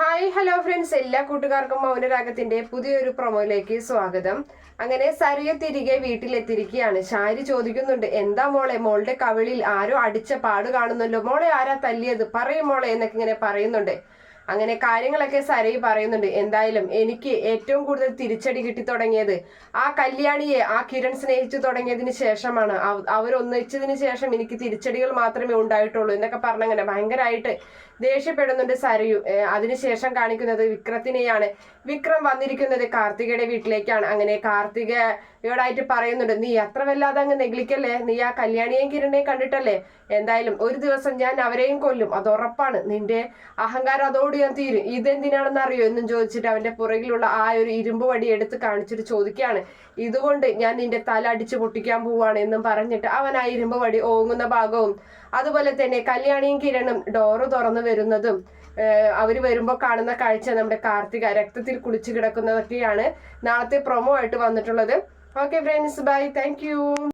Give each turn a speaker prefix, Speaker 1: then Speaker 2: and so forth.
Speaker 1: Hi hello friends എല്ലാ കൂട്ടുകാർക്കും മൗനരാഗത്തിന്റെ പുതിയൊരു പ്രൊമോയിലേക്ക് സ്വാഗതം. അങ്ങനെ സരിയ തിരികെ വീട്ടിലെത്തിരിക്കുകയാണ് ഷാരി ചോദിക്കുന്നുണ്ട് എന്താ മോളെ? മോളുടെ കവിളിൽ ആരോ അടിച്ച പാട് കാണുന്നല്ലോ. മോളെ ആരാ തല്ലിയത്? പറയും മോളെ എന്നൊക്കെ ഇങ്ങനെ പറയുന്നുണ്ട്. അങ്ങനെ കാര്യങ്ങളൊക്കെ സരയ് പറയുന്നുണ്ട്. എന്തായാലും എനിക്ക് ഏറ്റവും കൂടുതൽ തിരിച്ചടി കിട്ടി തുടങ്ങിയത് ആ കല്യാണിയെ ആ കിരൺ സ്നേഹിച്ചു തുടങ്ങിയതിന് ശേഷമാണ്. അവരൊന്നിച്ചതിന് ശേഷം എനിക്ക് തിരിച്ചടികൾ മാത്രമേ ഉണ്ടായിട്ടുള്ളൂ എന്നൊക്കെ പറഞ്ഞങ്ങനെ ഭയങ്കരമായിട്ട് ദേഷ്യപ്പെടുന്നുണ്ട് സരയു. അതിനുശേഷം കാണിക്കുന്നത് വിക്രത്തിനെയാണ്. വിക്രം വന്നിരിക്കുന്നത് കാർത്തികയുടെ വീട്ടിലേക്കാണ്. അങ്ങനെ കാർത്തികയോടായിട്ട് പറയുന്നുണ്ട് നീ അത്ര വല്ലാതെ അങ്ങ് നെഗ്ലിക്കല്ലേ? നീ ആ കല്യാണിയെയും കിരണേയും കണ്ടിട്ടല്ലേ? എന്തായാലും ഒരു ദിവസം ഞാൻ അവരെയും കൊല്ലും. അത് ഉറപ്പാണ്. നിന്റെ അഹങ്കാരം അതോട് ഞാൻ തീരും. ഇതെന്തിനാണെന്ന് അറിയോ? എന്നും ചോദിച്ചിട്ട് അവന്റെ പുറകിലുള്ള ആ ഒരു ഇരുമ്പ് വടി എടുത്ത് കാണിച്ചിട്ട് ചോദിക്കുകയാണ്. ഇതുകൊണ്ട് ഞാൻ നിന്റെ തല അടിച്ചു പൊട്ടിക്കാൻ പോവാണ് എന്നും പറഞ്ഞിട്ട് അവൻ ആ ഇരുമ്പ് വടി ഓങ്ങുന്ന ഭാഗവും അതുപോലെ തന്നെ കല്യാണിയും കിരണും ഡോറ് തുറന്നു വരുന്നതും അവർ വരുമ്പോൾ കാണുന്ന കാഴ്ച നമ്മുടെ കാർത്തിക രക്തത്തിൽ കുളിച്ചു കിടക്കുന്നതൊക്കെയാണ് നാളത്തെ പ്രൊമോ ആയിട്ട് വന്നിട്ടുള്ളത്. Okay friends bye thank